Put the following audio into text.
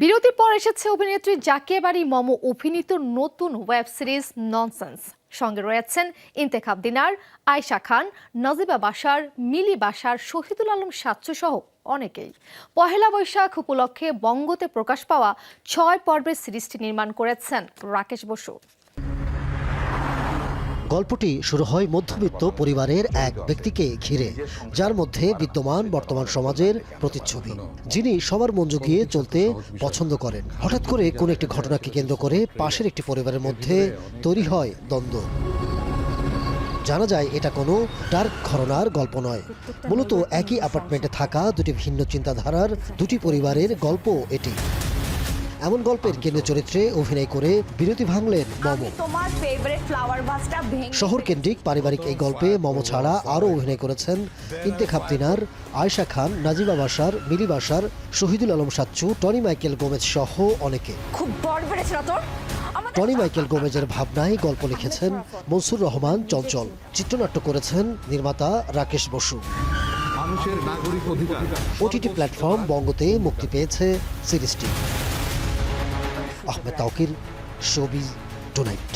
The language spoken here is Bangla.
বিরতির পর এসেছে অভিনেত্রী জাকেবারি মম অভিনীত নতুন ওয়েব সিরিজ ননসেন্স সঙ্গে রয়েছেন ইন্তেখাব দিনার, আয়শা খান, নজিবা বাসার মিলি বাসার শহীদুল আলম সাচ্চু সহ অনেকেই। পহেলা বৈশাখ উপলক্ষে বঙ্গতে প্রকাশ পাওয়া ছয় পর্বের সিরিজটি নির্মাণ করেছেন রাকেশ বসু। গল্পটি শুরু হয় মধ্যবিত্ত পরিবারের এক ব্যক্তিকে ঘিরে যার মধ্যে বিদ্যমান বর্তমান সমাজের প্রতিচ্ছবি। যিনি সবার মন জুগিয়ে চলতে পছন্দ করেন। হঠাৎ করে কোন একটি ঘটনাকে কেন্দ্র করে পাশের একটি পরিবারের মধ্যে তৈরি হয় দ্বন্দ্ব। জানা যায় এটা কোনো ডার্ক ঘরনার গল্প নয়। মূলত একই অ্যাপার্টমেন্টে থাকা দুটি ভিন্ন চিন্তাধারার দুটি পরিবারের গল্প এটি। এমন গল্পের কেন্দ্রীয় চরিত্রে অভিনয় করে বিরতি ভাঙলেন মম। শহর কেন্দ্রিক পারিবারিক এই গল্পে মম ছাড়া আরও অভিনয় করেছেন ইন্তেখাব তিনার আয়শা খান Naziba Bashar Mili Bashar Shahidul Alam Sachchu Tony Michael Gomez সহ অনেকে। খুব বড় বেড়েছে না তোর টনি মাইকেল গোমেজের ভাবনায় গল্প লিখেছেন মনসুর রহমান চঞ্চল। চিত্রনাট্য করেছেন নির্মাতা রাকেশ বসু। মানুষের ওটিটি প্ল্যাটফর্ম বঙ্গতে মুক্তি পেয়েছে সিরিজটি। Ahmed Tauquir showbiz tonight